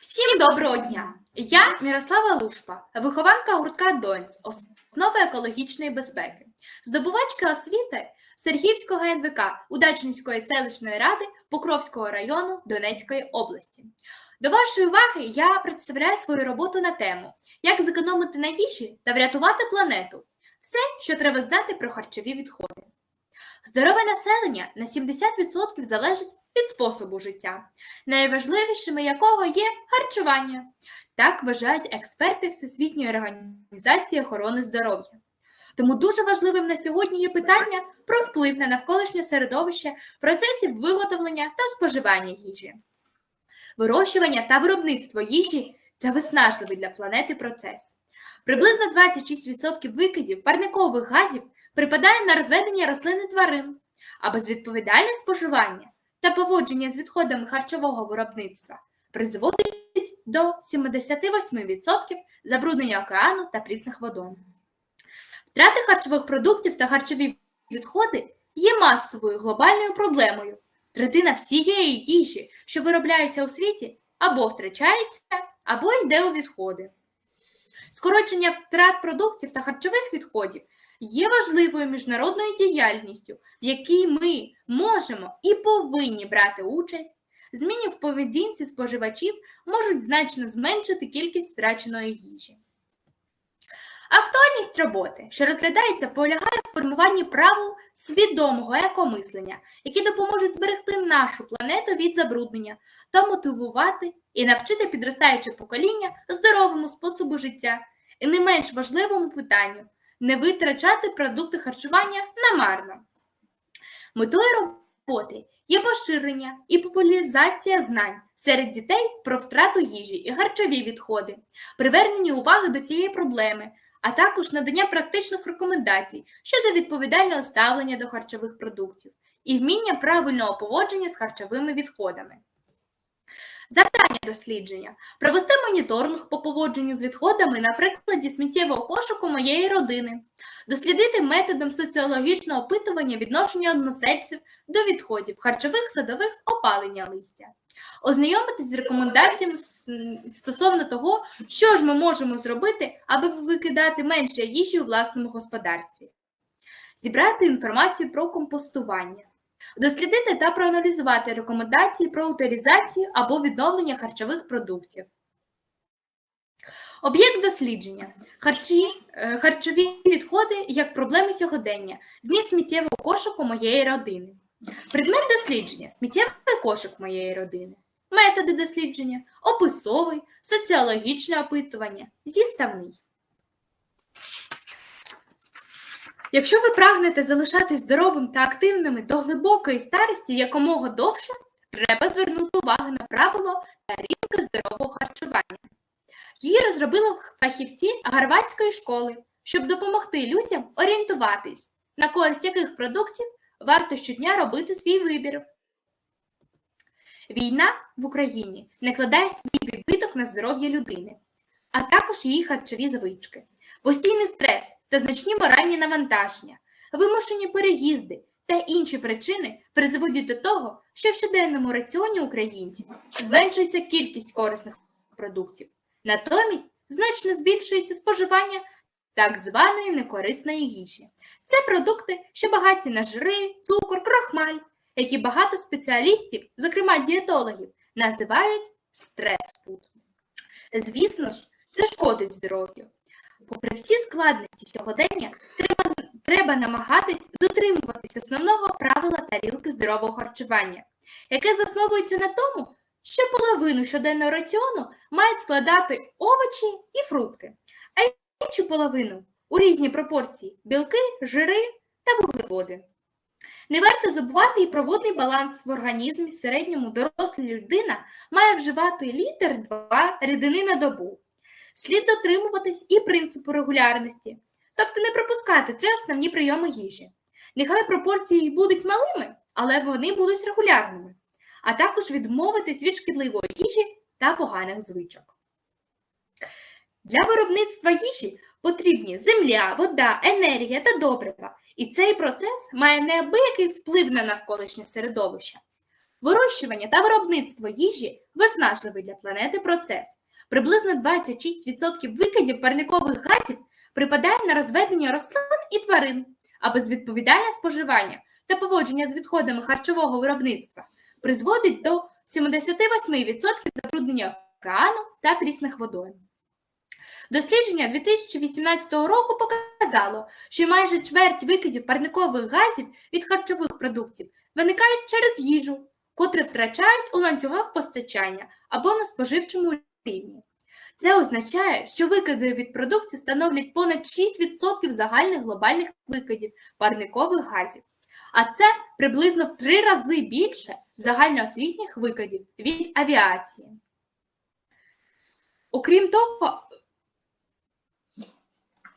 Всім доброго дня! Я Мірослава Лушпа, вихованка гуртка Донць, основи екологічної безпеки, здобувачка освіти Сергіївського НВК Удачницької селищної ради Покровського району Донецької області. До вашої уваги я представляю свою роботу на тему Як зекономити на їжі та врятувати планету. Все, що треба знати про харчові відходи. Здорове населення на 70% залежить від способу життя найважливішими якого є харчування. Так вважають експерти Всесвітньої організації охорони здоров'я. Тому дуже важливим на сьогодні є питання про вплив на навколишнє середовище процесів виготовлення та споживання їжі. Вирощування та виробництво їжі це виснажливий для планети процес. Приблизно 26% викидів парникових газів припадає на розведення рослин і тварин, а безвідповідальне споживання та поводження з відходами харчового виробництва призводить до 78% забруднення океану та прісних водойм. Втрати харчових продуктів та харчові відходи є масовою глобальною проблемою. Третина всієї їжі, що виробляється у світі, або втрачається, або йде у відходи. Скорочення втрат продуктів та харчових відходів є важливою міжнародною діяльністю, в якій ми можемо і повинні брати участь. Зміни в поведінці споживачів можуть значно зменшити кількість втраченої їжі. Актуальність роботи, що розглядається, полягає в формуванні правил свідомого екомислення, які допоможуть зберегти нашу планету від забруднення та мотивувати і навчити підростаюче покоління здоровому способу життя і не менш важливому питанню не витрачати продукти харчування намарно. Метою роботи є поширення і популяризація знань серед дітей про втрату їжі і харчові відходи, привернення уваги до цієї проблеми, а також надання практичних рекомендацій щодо відповідального ставлення до харчових продуктів і вміння правильного поводження з харчовими відходами. Завдання дослідження. Провести моніторинг по поводженню з відходами на прикладі сміттєвого кошику моєї родини, дослідити методом соціологічного опитування відношення односельців до відходів харчових садових опалення листя, ознайомитись з рекомендаціями стосовно того, що ж ми можемо зробити, аби викидати менше їжі у власному господарстві, зібрати інформацію про компостування. Дослідити та проаналізувати рекомендації про утилізацію або відновлення харчових продуктів. Об'єкт дослідження харчі, е, харчові відходи як проблеми сьогодення, вміст сміттєвого кошику моєї родини. Предмет дослідження сміттєвий кошик моєї родини. Методи дослідження, описовий, соціологічне опитування, зіставний. Якщо ви прагнете залишатись здоровим та активними до глибокої старості якомога довше, треба звернути увагу на правило тарілки здорового харчування. Її розробили фахівці Гарватської школи, щоб допомогти людям орієнтуватись, на користь яких продуктів варто щодня робити свій вибір. Війна в Україні накладає свій відбиток на здоров'я людини, а також її харчові звички. Постійний стрес та значні моральні навантаження, вимушені переїзди та інші причини призводять до того, що в щоденному раціоні українців зменшується кількість корисних продуктів, натомість значно збільшується споживання так званої некорисної їжі. Це продукти, що багаті на жири, цукор, крахмаль, які багато спеціалістів, зокрема дієтологів, називають стрес-фуд. Звісно ж, це шкодить здоров'ю. Попри всі складності сьогодення, треба, треба намагатись дотримуватись основного правила тарілки здорового харчування, яке засновується на тому, що половину щоденного раціону мають складати овочі і фрукти, а іншу половину у різні пропорції білки, жири та вуглеводи. Не варто забувати і про водний баланс в організмі середньому доросла людина має вживати літр 2 рідини на добу. Слід дотримуватись і принципу регулярності, тобто не пропускати три основні прийоми їжі. Нехай пропорції будуть малими, але вони будуть регулярними, а також відмовитись від шкідливої їжі та поганих звичок. Для виробництва їжі потрібні земля, вода, енергія та добрива, і цей процес має неабиякий вплив на навколишнє середовище. Вирощування та виробництво їжі виснажливий для планети процес. Приблизно 26% викидів парникових газів припадає на розведення рослин і тварин, а безвідповідальне споживання та поводження з відходами харчового виробництва призводить до 78% забруднення океану та прісних водойм. Дослідження 2018 року показало, що майже чверть викидів парникових газів від харчових продуктів виникають через їжу, котрі втрачають у ланцюгах постачання або на споживчому рівні. Це означає, що викиди від продуктів становлять понад 6% загальних глобальних викидів парникових газів, а це приблизно в три рази більше загальноосвітніх викидів від авіації. Окрім того,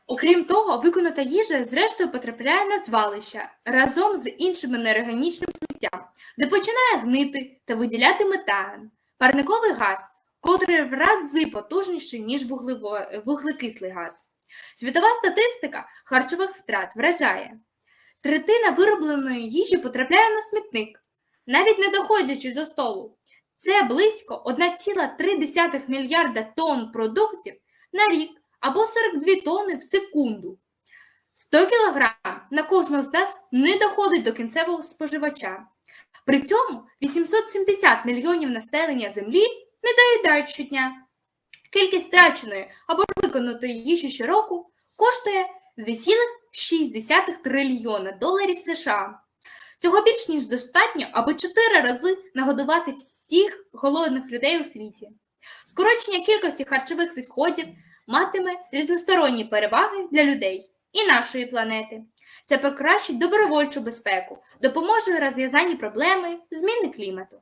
Окрім того, виконана їжа зрештою потрапляє на звалища разом з іншим неорганічним сміттям, де починає гнити та виділяти метан, парниковий газ, котрий в рази потужніший, ніж вуглекислий газ. Світова статистика харчових втрат вражає. Третина виробленої їжі потрапляє на смітник, навіть не доходячи до столу. Це близько 1,3 мільярда тонн продуктів на рік або 42 тонни в секунду. 100 кг на кожного з нас не доходить до кінцевого споживача. При цьому 870 мільйонів населення Землі не доїдають щодня. Кількість страченої або ж виконатої їжі щороку коштує 2,6 трильйона доларів США. Цього більш ніж достатньо, аби 4 рази нагодувати всіх голодних людей у світі. Скорочення кількості харчових відходів матиме різносторонні переваги для людей і нашої планети. Це покращить добровольчу безпеку, допоможе у розв'язанні проблеми зміни клімату.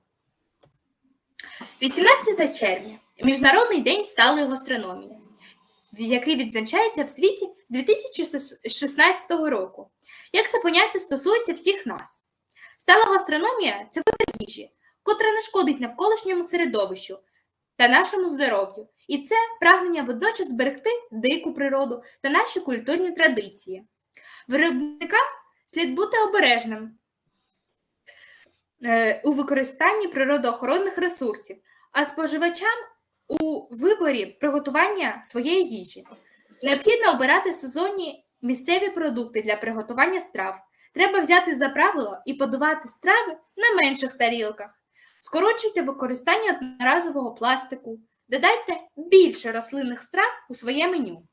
18 червня Міжнародний день сталої гастрономії, який відзначається в світі з 2016 року. Як це поняття стосується всіх нас? Стала гастрономія це вибір їжі, котра не шкодить навколишньому середовищу та нашому здоров'ю, і це прагнення водночас зберегти дику природу та наші культурні традиції. Виробникам слід бути обережним у використанні природоохоронних ресурсів, а споживачам у виборі приготування своєї їжі. Необхідно обирати сезонні місцеві продукти для приготування страв. Треба взяти за правило і подавати страви на менших тарілках. Скорочуйте використання одноразового пластику, додайте більше рослинних страв у своє меню.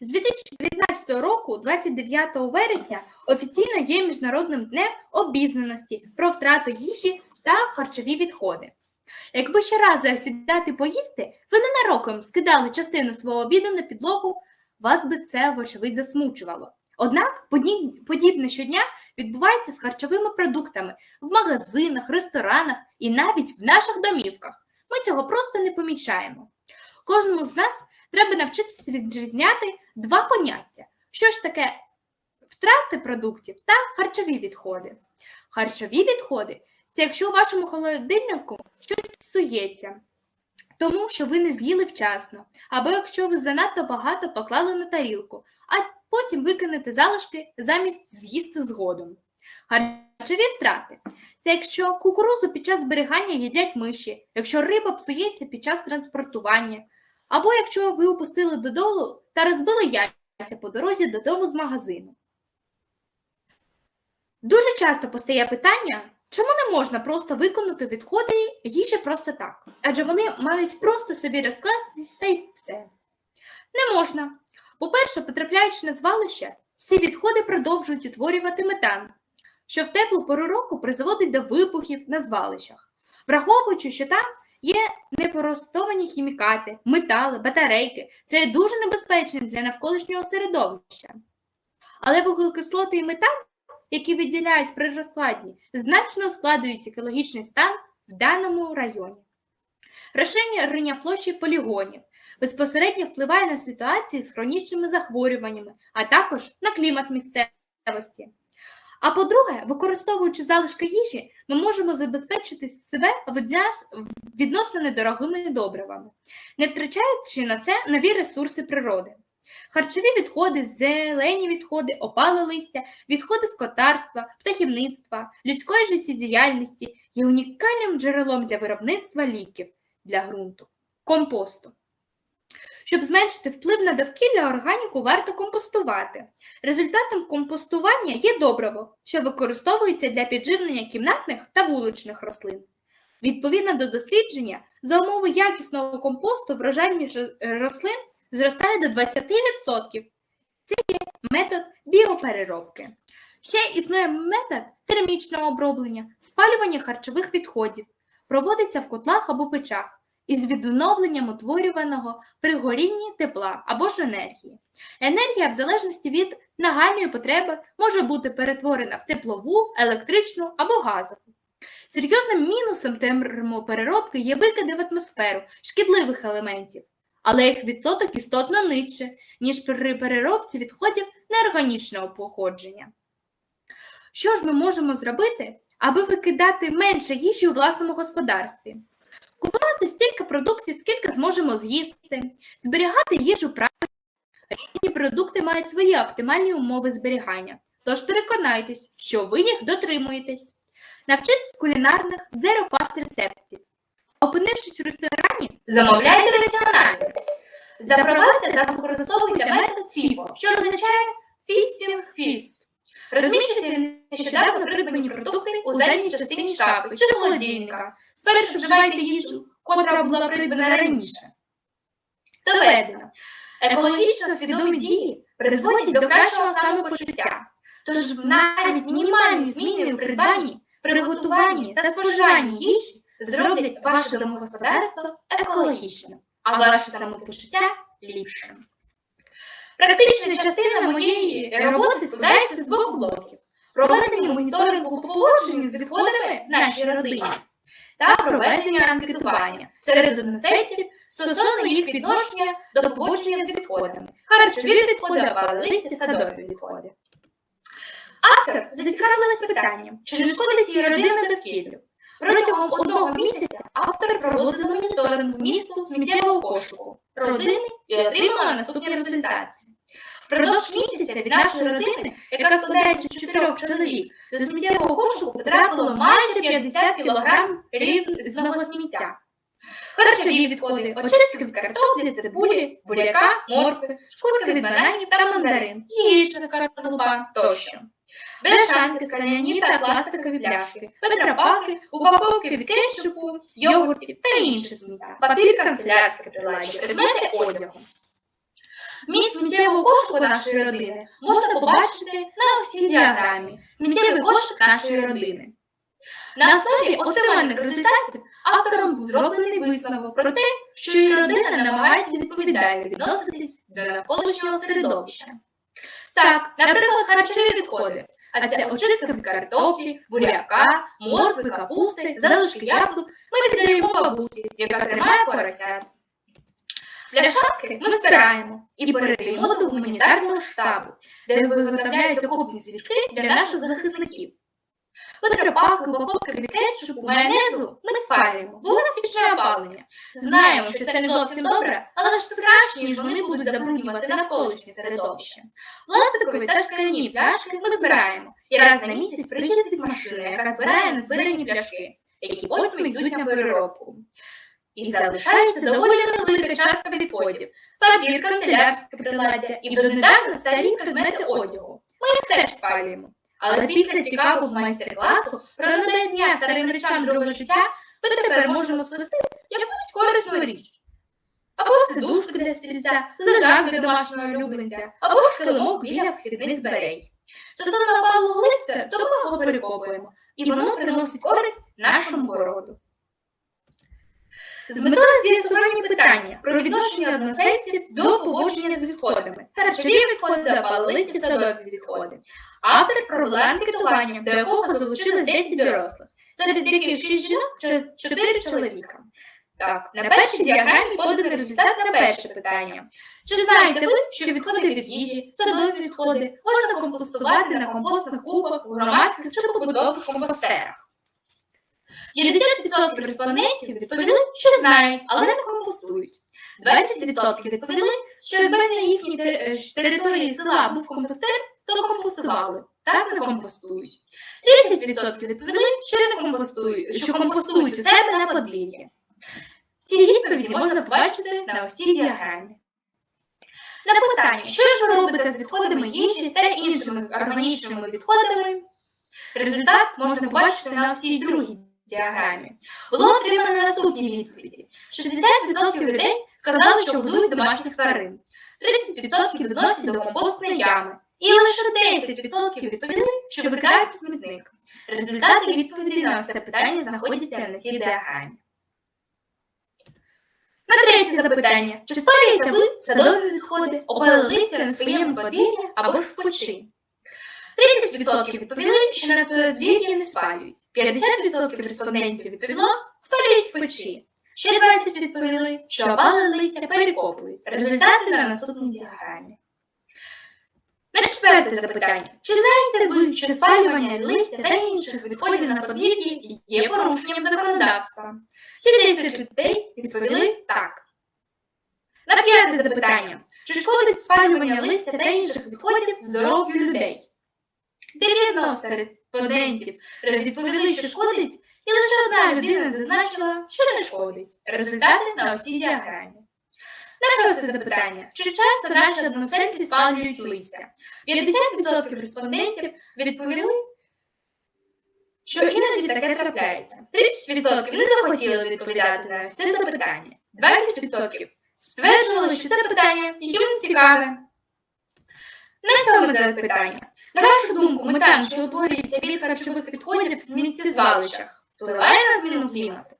З 2019 року, 29 вересня, офіційно є Міжнародним днем обізнаності про втрату їжі та харчові відходи. Якби щоразу як сідати поїсти, ви ненароком скидали частину свого обіду на підлогу, вас би це, вочевидь, засмучувало. Однак подібне щодня відбувається з харчовими продуктами в магазинах, ресторанах і навіть в наших домівках. Ми цього просто не помічаємо. Кожному з нас треба навчитися відрізняти два поняття: що ж таке втрати продуктів та харчові відходи. Харчові відходи це якщо у вашому холодильнику щось псується, тому що ви не з'їли вчасно, або якщо ви занадто багато поклали на тарілку, а потім викинете залишки замість з'їсти згодом. Харчові втрати це якщо кукурузу під час зберігання їдять миші, якщо риба псується під час транспортування, або якщо ви упустили додолу та розбили яйця по дорозі додому з магазину. Дуже часто постає питання, чому не можна просто виконати відходи їжі просто так, адже вони мають просто собі розкластись та й все. Не можна. По-перше, потрапляючи на звалище, ці відходи продовжують утворювати метан, що в теплу пору року призводить до вибухів на звалищах, враховуючи, що там є непростовані хімікати, метали, батарейки. Це є дуже небезпечним для навколишнього середовища. Але вуглекислоти і метан, які виділяють при розкладні, значно ускладнюють екологічний стан в даному районі. Розширення площі полігонів безпосередньо впливає на ситуації з хронічними захворюваннями, а також на клімат місцевості. А по-друге, використовуючи залишки їжі, ми можемо забезпечити себе відносно недорогими добривами, не втрачаючи на це нові ресурси природи. Харчові відходи, зелені відходи, опале листя, відходи скотарства, птахівництва, людської життєдіяльності є унікальним джерелом для виробництва ліків для ґрунту, компосту. Щоб зменшити вплив на довкілля, органіку варто компостувати. Результатом компостування є добриво, що використовується для підживлення кімнатних та вуличних рослин. Відповідно до дослідження, за умови якісного компосту врожайність рослин зростає до 20%. Це є метод біопереробки. Ще існує метод термічного оброблення, спалювання харчових відходів. Проводиться в котлах або печах із відновленням утворюваного при горінні тепла або ж енергії. Енергія, в залежності від нагальної потреби, може бути перетворена в теплову, електричну або газову. Серйозним мінусом термопереробки є викиди в атмосферу шкідливих елементів, але їх відсоток істотно нижче, ніж при переробці відходів неорганічного походження. Що ж ми можемо зробити, аби викидати менше їжі у власному господарстві? Купувати стільки продуктів, скільки зможемо з'їсти, зберігати їжу правильно. Різні продукти мають свої оптимальні умови зберігання, тож переконайтесь, що ви їх дотримуєтесь. Навчитесь кулінарних zero fast рецептів. Опинившись у ресторані, замовляйте раціонально. Запровадьте та використовуйте метод FIFO, що означає Feasting Feast. Розміщуйте нещодавно придбані продукти у задній частині шафи чи холодильника. Спершу вживайте їжу, котра була придбана раніше. Доведено. Екологічно свідомі дії призводять до кращого самопочуття. Тож навіть мінімальні зміни у придбанні, приготуванні та споживанні їжі зроблять ваше домогосподарство екологічним, а ваше самопочуття ліпшим. Практична частина моєї роботи складається з двох блоків: проведення моніторингу по поводженню з відходами в нашій родині та проведення анкетування серед односельців стосовно їх відношення до поводження з відходами, харчові відходи, опалилисті, садові відходи. Автор зацікавилася питанням, чи не шкодить її родина довкіллю. Протягом одного місяця автор проводила моніторинг місту сміттєвого пошуку родини і отримала наступні результати. Впродовж місяця від нашої родини, яка складається з чотирьох чоловік, до сміттєвого кошику потрапило майже 50 кг різного сміття. Харчові відходи, очистки від картоплі, цибулі, буряка, моркви, шкурки від бананів та мандарин, яєчна скорлупа тощо. Бляшанки, скляні та пластикові пляшки, петрапаки, упаковки від кетчупу, йогуртів та інше сміття, папір канцелярське приладдя, предмети одягу. Міст сміттєвого кошику нашої родини можна побачити на ось цій діаграмі сміттєвий кошик нашої родини. На основі отриманих результатів автором був зроблений висновок про те, що її родина намагається відповідально відноситись до навколишнього середовища. Так, наприклад, харчові відходи, а це очистка від картоплі, буряка, моркви, капусти, залишки яблук ми віддаємо бабусі, яка тримає поросят. Пляшанки ми збираємо і передаємо до гуманітарного штабу, де виготовляють окопні свічки для наших захисників. Петрапаки, упаковки від кетчупу, майонезу ми спалюємо, бо у нас пічне опалення. Знаємо, що це не зовсім добре, але ж це краще, ніж вони будуть забруднювати навколишнє середовище. Пластикові та скляні пляшки ми збираємо, і раз на місяць приїздить машина, яка збирає незбирані пляшки, які потім йдуть на переробку. І залишається доволі невелика частка відходів, папір, канцелярське приладдя і донедавна старі предмети одягу. Ми їх теж спалюємо. Але після цікавого майстер-класу про надання старим речам другого життя ми тепер можемо сплести якусь корисну річ. Або сидушку для стільця, лежак для домашнього улюбленця, або ж килимок біля вхідних дверей. Стосовно опалого листя, то ми його перекопуємо, і воно приносить користь нашому городу. З метою з'ясування питання про відношення односельців до поводження з відходами, харчові відходи, опалилисті садові відходи. Автор провела анкетування, до якого залучилось 10 дорослих, серед яких 6 жінок, 4 чоловіка. Так, на першій діаграмі поданий результат на перше питання. Чи знаєте ви, що відходи від їжі, садові відходи можна компостувати на компостних кубах, громадських чи побутових компостерах? 50% респондентів відповіли, що знають, але не компостують. 20% відповіли, що якби на їхній е, території села був компостер, то компостували. Так не компостують. 30% відповіли, що не компостують, що компостують у себе на подвір'ї. Ці відповіді можна побачити на ось цій діаграмі. На питання, що ж ви робите з відходами їжі та іншими органічними відходами, результат можна побачити на цій другій діаграмі. Було отримано наступні відповіді. 60% людей сказали, що годують домашніх тварин, 30% відносять до компостної ями, і лише 10% відповіли, що викидають смітник. Результати відповіді на це питання знаходяться на цій діаграмі. На третє запитання. Чи спалюєте ви садові відходи, опали листя на своєму подвір'ї або в печі? 30% відповіли, що на подвір'ї не спалюють. 50% респондентів відповіло, спалюють в печі. Ще 20 відповіли, що опали листя перекопують. Результати на наступній діаграмі. На четверте запитання. Чи знаєте ви, що спалювання листя та інших відходів на подвір'ї є порушенням законодавства? Всі 10 людей відповіли так. На п'яте запитання. Чи шкодить спалювання листя та інших відходів здоров'ю людей? 90 респондентів відповіли, що шкодить, і лише одна людина зазначила, що не шкодить. Результати на ось цій діаграмі. На шосте запитання. Чи часто наші односельці спалюють листя? 50% респондентів відповіли, що іноді таке трапляється. 30% не захотіли відповідати на це запитання. 20% стверджували, що це питання їм не цікаве. На сьоме запитання. На вашу думку, метан, що утворюється від харчових відходів в сміттєзвалищах, впливає на зміну клімату?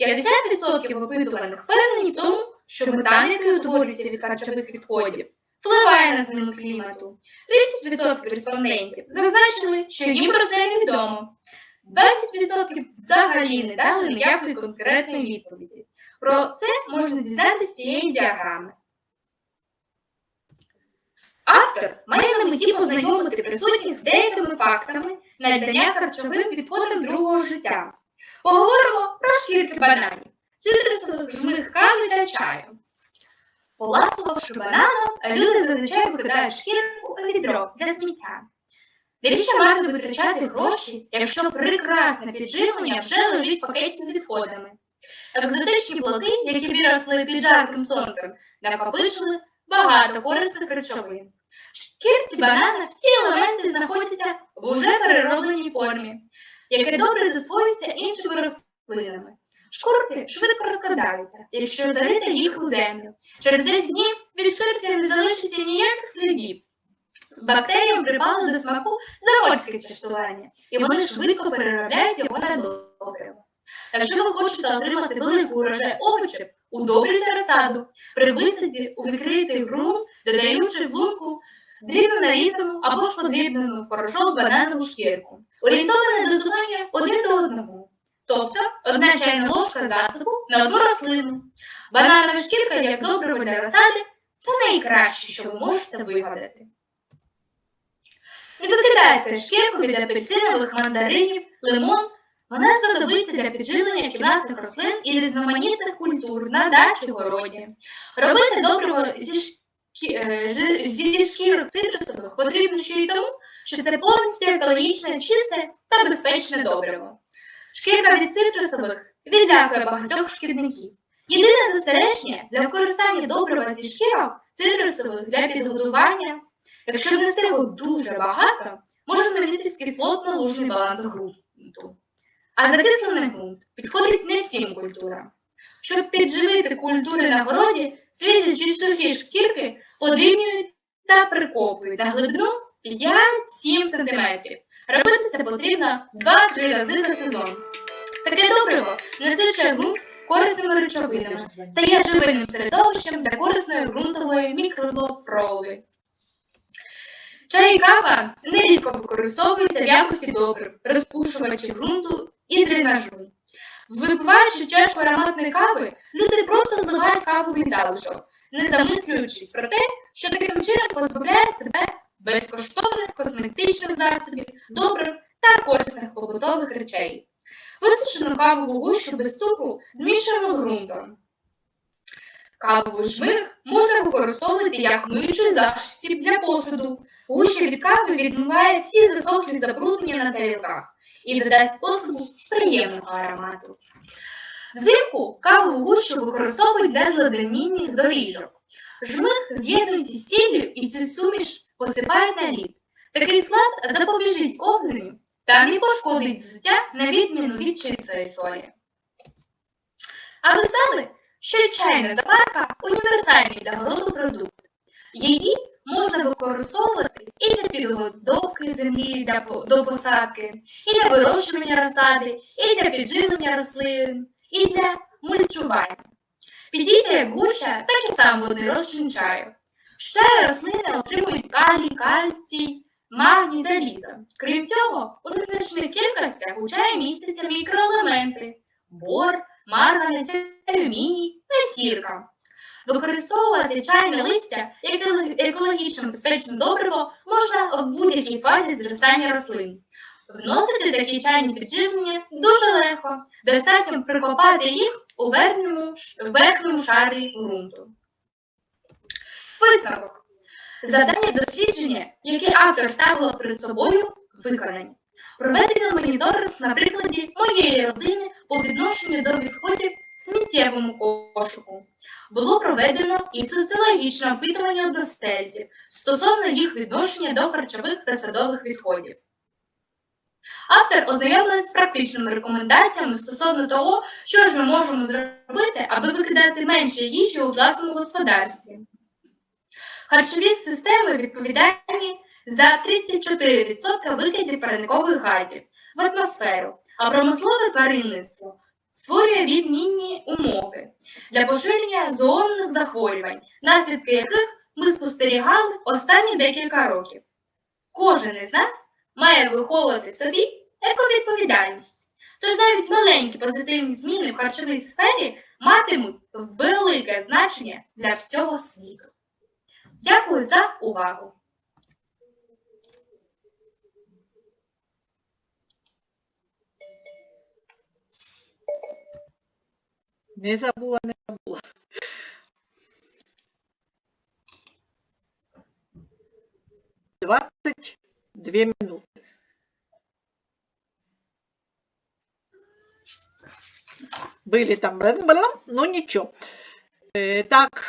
50% опитуваних впевнені в тому, що метан, який утворюється від харчових відходів, впливає на зміну клімату. 30% респондентів зазначили, що їм про це невідомо. 20% взагалі не дали ніякої конкретної відповіді. Про це можна дізнатися з цієї діаграми. Автор має на меті познайомити присутніх з деякими фактами надання харчовим відходам другого життя. Поговоримо про шкірки бананів, цитрусових, жмих кави та чаю. Поласувавши бананом, люди зазвичай викидають шкірку у відро для сміття. Навіщо марно витрачати гроші, якщо прекрасне підживлення вже лежить в пакеті з відходами? Екзотичні плоди, які виросли під жарким сонцем, накопичили багато корисних речовин. В шкірці банана всі елементи знаходяться в уже переробленій формі, яке добре засвоюється іншими рослинами. Шкурки швидко розкладаються, якщо зарити їх у землю. Через 10 днів від шкірки не залишиться ніяких слідів. Бактеріям припало до смаку заморське частування, і вони швидко переробляють його на добриво. Якщо ви хочете отримати велику урожай овочів, удобрюйте розсаду при висаді у відкритий ґрунт, додаючи в лунку дрібно нарізану або ж подрібнену в порошок бананову шкірку, орієнтоване дозування один до одного. Тобто одна чайна ложка засобу на одну рослину. Бананова шкірка, як добриво для розсади, це найкраще, що ви можете вигадати. Не викидайте шкірку від апельсинових мандаринів, лимон. Вона знадобиться для підживлення кімнатних рослин і різноманітних культур на дачі городі. Робити добриво зі, зі шкірок цитрусових потрібно ще й тому, що це повністю екологічне, чисте та безпечне добриво. Шкірка від цитрусових відлякує багатьох шкідників. Єдине застереження для використання добрива зі шкірок цитрусових для підгодування, якщо внести його дуже багато, може змінитись кислотно-лужний баланс ґрунту. А закислений ґрунт підходить не всім культурам. Щоб підживити культури на городі, свіжі чи сухі шкірки подрібнюють та прикопують на глибину 5-7 см. Робити це потрібно 2-3 рази за сезон. Таке добриво насичує ґрунт корисними речовинами та є живильним середовищем для корисної ґрунтової мікрофлори. Чай і кава нерідко використовуються в якості добрив, розпушувачів ґрунту і дренажу. Випиваючи чашку ароматної кави, люди просто зливають кавовий залишок, не замислюючись про те, що таким чином позбавляють себе безкоштовних косметичних засобів, добрив та корисних побутових речей. Висушену кавову гущу без цукру змішуємо з ґрунтом. Кавовий жмих можна використовувати як миючий засіб для посуду. Гуща від кави відмиває всі засохлі забруднення на тарілках і додасть посуду приємного аромату. Взимку кавову гущу використовують для зладеніння доріжок. Жмих з'єднують із сіллю і цю суміш посипають на лід. Такий склад запобіжить ковзанню та не пошкодить взуття на відміну від чистої солі. А ви що чайна запарка універсальний для городу продукт. Її можна використовувати і для підготовки землі для, до посадки, і для вирощування розсади, і для підживлення рослин, і для мульчування. Підійде як гуща, так і сам водний розчин чаю. З рослини отримують калій, кальцій, магній, залізо. Крім цього, у незначних кількостях у чаї містяться мікроелементи бор, марганець, алюміній та сірка. Використовувати чайне листя як екологічно безпечне добриво можна в будь-якій фазі зростання рослин. Вносити такі чайні підживлення дуже легко, достатньо прикопати їх у верхньому, верхньому шарі ґрунту. Висновок. Завдання дослідження, яке автор ставила перед собою, виконані. Проведено моніторинг на прикладі моєї родини по відношенню до відходів сміттєвому кошику. Було проведено і соціологічне опитування одностельців стосовно їх відношення до харчових та садових відходів. Автор ознайомлений з практичними рекомендаціями стосовно того, що ж ми можемо зробити, аби викидати менше їжі у власному господарстві. Харчові системи відповідальні за 34% викидів парникових газів в атмосферу, а промислове тваринництво створює відмінні умови для поширення зоонних захворювань, наслідки яких ми спостерігали останні декілька років. Кожен із нас має виховувати собі ековідповідальність. Тож навіть маленькі позитивні зміни в харчовій сфері матимуть велике значення для всього світу. Дякую за увагу! Не забула, не забула. Двадцать две минуты. Были там, но ничего. Э, так.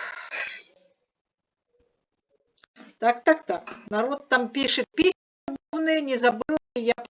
Так, так, так. Народ там пишет письма, не забыла я про